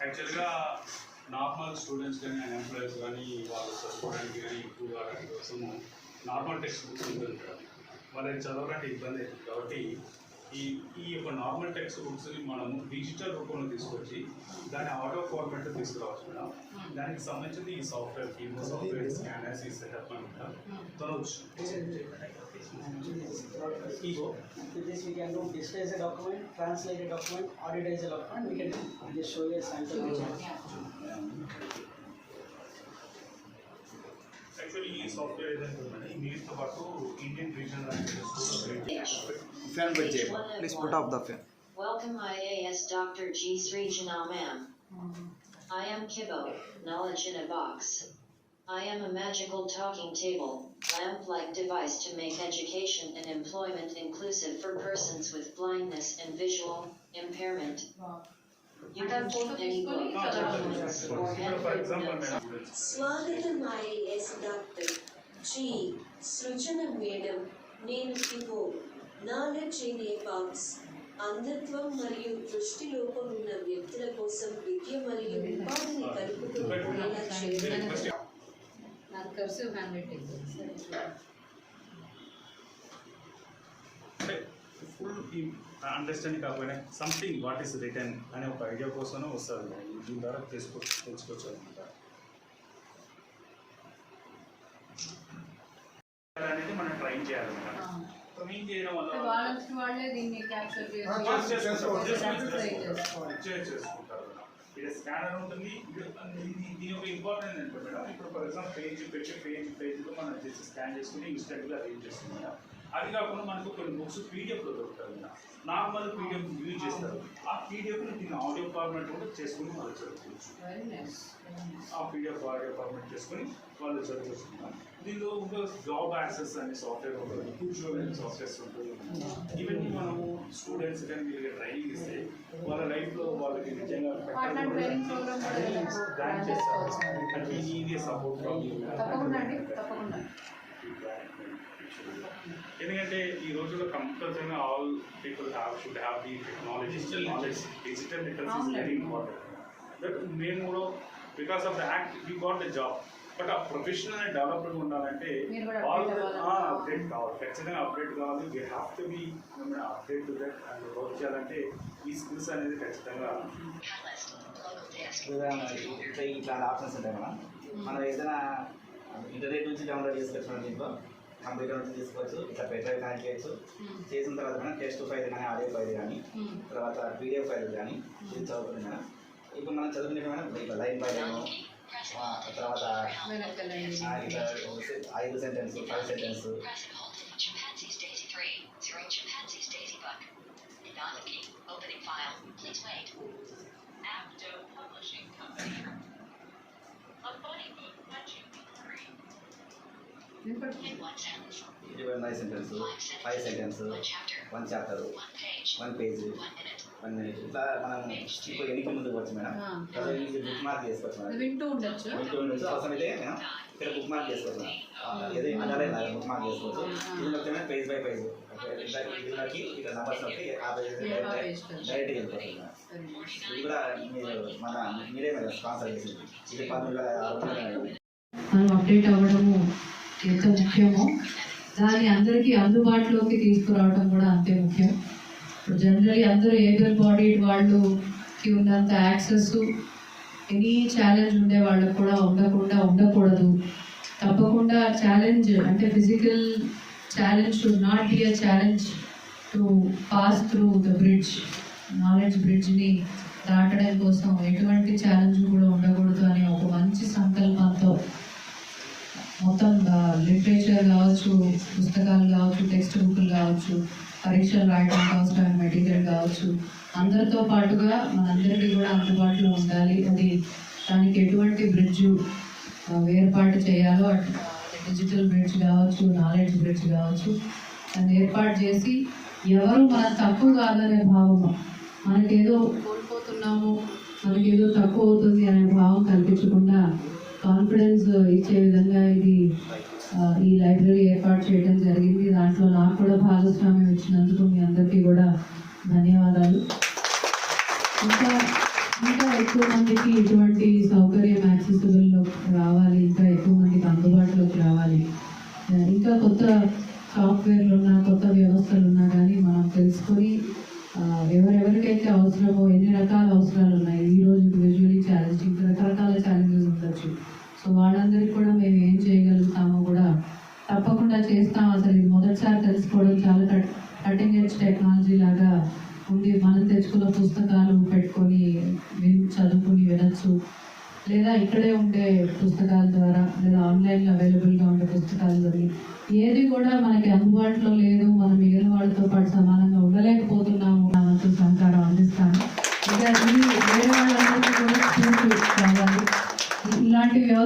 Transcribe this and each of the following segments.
యాక్చువల్గా normal students కానీ employees కానీ వాళ్ళు చదువుకోవడానికి కానీ ఎక్కువ వాటి కోసము నార్మల్ టెక్స్ట్ బుక్స్ ఉంటుంది కదా. వాళ్ళకి చదవడానికి ఇబ్బంది అవుతుంది కాబట్టి ఈ ఈ యొక్క నార్మల్ టెక్స్ట్ బుక్స్ని మనము డిజిటల్ రూపంలో తీసుకొచ్చి దాని ఆటో ఫార్మాట్ తీసుకురావచ్చు మేడం దానికి సంబంధించిన ఈ సాఫ్ట్వేర్ కీమో సాఫ్ట్వేర్ స్కానర్స్ ఈ సెటప్ అంతా తనవచ్చు With this, we can do display as a document, translate a document, audit as a document, we can just show you a sample. Actually ಈ software ಇದೆ ಇಂಗ್ಲಿಷ್ ತಗೊಂಡು Indian region Welcome IAS Dr. G. Srijana ma'am. I am Kibo, knowledge in a box. I am a magical talking table, lamp-like device to make education and employment inclusive for persons with blindness and visual impairment. Wow. can keep any book, documents, or for handwritten example notes. Madam స్వాగతం IAS doctor G Srujana madam నేను కిబో knowledge in a box అంధత్వం మరియు దృష్టి లోపం ఉన్న వ్యక్తుల కోసం విద్య మరియు ఉపాధిని కలుపుతూ ఉండేలా చేయడం నాకు ఫుల్ అండర్స్టాండింగ్ కాకపోయినా సంథింగ్ వాట్ ఈస్ రిటర్న్ అనే ఒక ఐడియా కోసమే వస్తుంది. దీని ద్వారా తెలుసుకో తెలుసుకోవచ్చు అనమాట అనేది మనం ట్రైన్ చేయాలన్నమాట. ట్రైన్ చేయడం వల్ల చేసుకుంటారు. ఇక్కడ స్కానర్ ఉంటుంది. దీని యొక్క ఇంపార్టెంట్ ఏంటంటే మేడం ఇప్పుడు ఫర్ ఎగ్జాంపుల్ పేజ్ పెట్టి పేజ్ పేజ్లో మనం చేసి స్కాన్ చేసుకుని ఇన్స్టెంట్గా రీడ్ చేస్తుంది మేడం అది కాకుండా మనకు కొన్ని బుక్స్ పీడిఎఫ్లో దొరుకుతాయి నార్మల్ పీడిఎఫ్ యూజ్ చేస్తారు. ఆ పీడిఎఫ్ని దీన్ని ఆడియో ఫార్మాట్ కూడా చేసుకుని వాళ్ళు చదువుకోవచ్చు. ఆ పీడిఎఫ్ ఆడియో ఫార్మాట్ చేసుకుని వాళ్ళు చదువుకుంటున్నాం దీనిలో ఇంకా జాబ్ యాక్సెస్ అనే సాఫ్ట్వేర్ ఉంటుంది. కూర్చోల్ అనే సాఫ్ట్వేర్స్ ఉంటుంది ఈవెన్ మనము స్టూడెంట్స్ కానీ మీరు ట్రైనింగ్ ఇస్తే వాళ్ళ లైఫ్లో వాళ్ళకి నిజంగా సపోర్ట్ అండి తప్పకుండా. ఎందుకంటే ఈ రోజుల్లో కంపల్సరీగా all people have should have the technology digital knowledge digital literacy is very important but మేము కూడా because of the act we got the job but ఆ ప్రొఫెషనల్ డెవలప్మెంట్ ఉండాలంటే మీరు కూడా ఆల్ update అవ్వాలి. అప్డేట్ కావాలి. ఖచ్చితంగా అప్డేట్ కావాలి. We have to be update to that and work చేయాలంటే ఈ స్కిల్స్ అనేది ఖచ్చితంగా ఉదాహరణ ఇట్లా ఇట్లాంటి ఆప్షన్స్ ఉంటాయి మనం మనం ఏదైనా ఇంటర్నెట్ నుంచి డౌన్లోడ్ చేసుకోవచ్చు దీంట్లో కంప్యూటర్ నుంచి తీసుకోవచ్చు ఇట్లా పెట్రైవ్ కనెక్ట్ చేయొచ్చు చేసిన తర్వాత మనం టెక్స్ట్ ఫైల్ కానీ ఆడియో ఫైల్ కానీ తర్వాత పీడిఎఫ్ ఫైల్ కానీ ఇది చదువుతుంది మేడం ఇప్పుడు మనం చదువుకునే మేడం ఇట్లా లైన్ బై లైన్. తర్వాత ఐదు sentence five sentence Present Halton chimpanzees daisy 3, zero chimpanzees daisy buck. Not key, opening file, please wait. Apto Publishing Company. Five sentence five sentence one chapter one page. One minute ఇట్లా మనం ఇప్పుడు ఎన్నిక ముందుకు వచ్చు madam. Bookmark చేసుకోవచ్చు madam. వింటూ ఉండొచ్చు. వింటూ ఉండొచ్చు. అవసరమైతే ఇక్కడ బుక్ మార్క్ చేసుకోవచ్చు మేడం. ఏది అలాగే బుక్ మార్క్ చేసుకోవచ్చు. ఇది మొత్తమే పేజ్ బై పేజ్ దీనికి ఇక్కడ నంబర్స్ నొక్కి ఆ పేజ్. డైరెక్ట్గా వెళ్ళిపోతుంది ఇది కూడా మీరు మన మీరే మేడం స్పాన్సర్ చేసింది. ఇది పన్నెండు అప్డేట్ అవ్వడము ఎంత ముఖ్యమో దాన్ని అందరికీ అందుబాటులోకి తీసుకురావడం కూడా అంతే ముఖ్యం. ఇప్పుడు జనరలీ అందరూ ఏబుల్ బాడీడ్ వాళ్ళుకి ఉన్నంత యాక్సెస్ ఎనీ ఛాలెంజ్ ఉండే వాళ్ళకు కూడా ఉండకుండా ఉండకూడదు. తప్పకుండా ఛాలెంజ్ అంటే physical challenge should not be a challenge to pass through the bridge knowledge బ్రిడ్జ్ని దాటడం కోసం ఎటువంటి ఛాలెంజ్ కూడా ఉండకూడదు అనే ఒక మంచి సంకల్పంతో మొత్తం లిటరేచర్ కావచ్చు పుస్తకాలు కావచ్చు టెక్స్ట్ బుక్లు కావచ్చు పరీక్షలు రాయడం అవసరమైన మెటీరియల్ కావచ్చు అందరితో పాటుగా మనందరికీ కూడా అందుబాటులో ఉండాలి. అది దానికి ఎటువంటి బ్రిడ్జ్ ఏర్పాటు చేయాలో అటు డిజిటల్ బ్రిడ్జ్ కావచ్చు నాలెడ్జ్ బ్రిడ్జ్ కావచ్చు దాన్ని ఏర్పాటు చేసి ఎవరు మన తక్కువ కాదనే భావము మనకేదో కోల్పోతున్నాము మనకేదో తక్కువ అవుతుంది అనే భావం కల్పించకుండా కాన్ఫిడెన్స్ uh, ఇచ్చే విధంగా ఇది ఈ లైబ్రరీ ఏర్పాటు చేయడం జరిగింది. దాంట్లో నాకు కూడా భాగస్వామ్యం ఇచ్చినందుకు మీ అందరికీ కూడా ధన్యవాదాలు. ఇంకా ఇంకా ఎక్కువ మందికి ఇటువంటి సౌకర్యం యాక్సెసిబుల్లోకి రావాలి ఇంకా ఎక్కువ మందికి అందుబాటులోకి రావాలి. ఇంకా కొత్త సాఫ్ట్వేర్లు ఉన్నా కొత్త వ్యవస్థలు ఉన్నా కానీ మనం తెలుసుకొని ఎవరెవరికైతే అవసరమో ఎన్ని రకాల అవసరాలు ఉన్నాయి ఈరోజు విజువలీ ఛాలెంజ్ ఇంకా రకరకాల ఛాలెంజెస్ ఉండొచ్చు. వాళ్ళందరికీ కూడా మేము ఏం చేయగలుగుతామో కూడా తప్పకుండా చేస్తాం. అసలు ఇది మొదటిసారి తెలుసుకోవడం చాలా కట్ కటింగ్ ఎడ్జ్ టెక్నాలజీ లాగా ఉండి మనం తెచ్చుకున్న పుస్తకాలు పెట్టుకొని విని చదువుకుని వినొచ్చు లేదా ఇక్కడే ఉండే పుస్తకాల ద్వారా లేదా ఆన్లైన్లో అవైలబుల్గా ఉండే పుస్తకాల ద్వారా. ఏది కూడా మనకి అందుబాటులో లేదు. మనం మిగిలిన వాళ్ళతో పాటు సమానంగా ఉండలేకపోతున్నాము. నా వంతు సహకారం అందిస్తాను. లేదా వేరే వాళ్ళ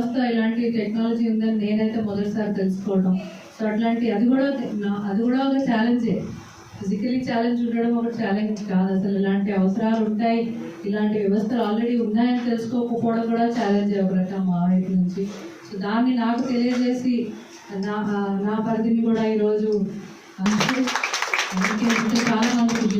ఫస్ట్ ఇలాంటి టెక్నాలజీ ఉందని నేనైతే మొదటిసారి తెలుసుకోవడం సో అట్లాంటి అది కూడా అది కూడా ఒక ఛాలెంజే ఫిజికలీ ఛాలెంజ్ ఉండడం ఒక ఛాలెంజ్ కాదు. అసలు ఇలాంటి అవసరాలు ఉంటాయి. ఇలాంటి వ్యవస్థలు ఆల్రెడీ ఉన్నాయని తెలుసుకోకపోవడం కూడా ఛాలెంజ్ ఒక రకం మా వైపు నుంచి. సో దాన్ని నాకు తెలియజేసి నా నా పరిధిని కూడా ఈరోజు చాలా మంది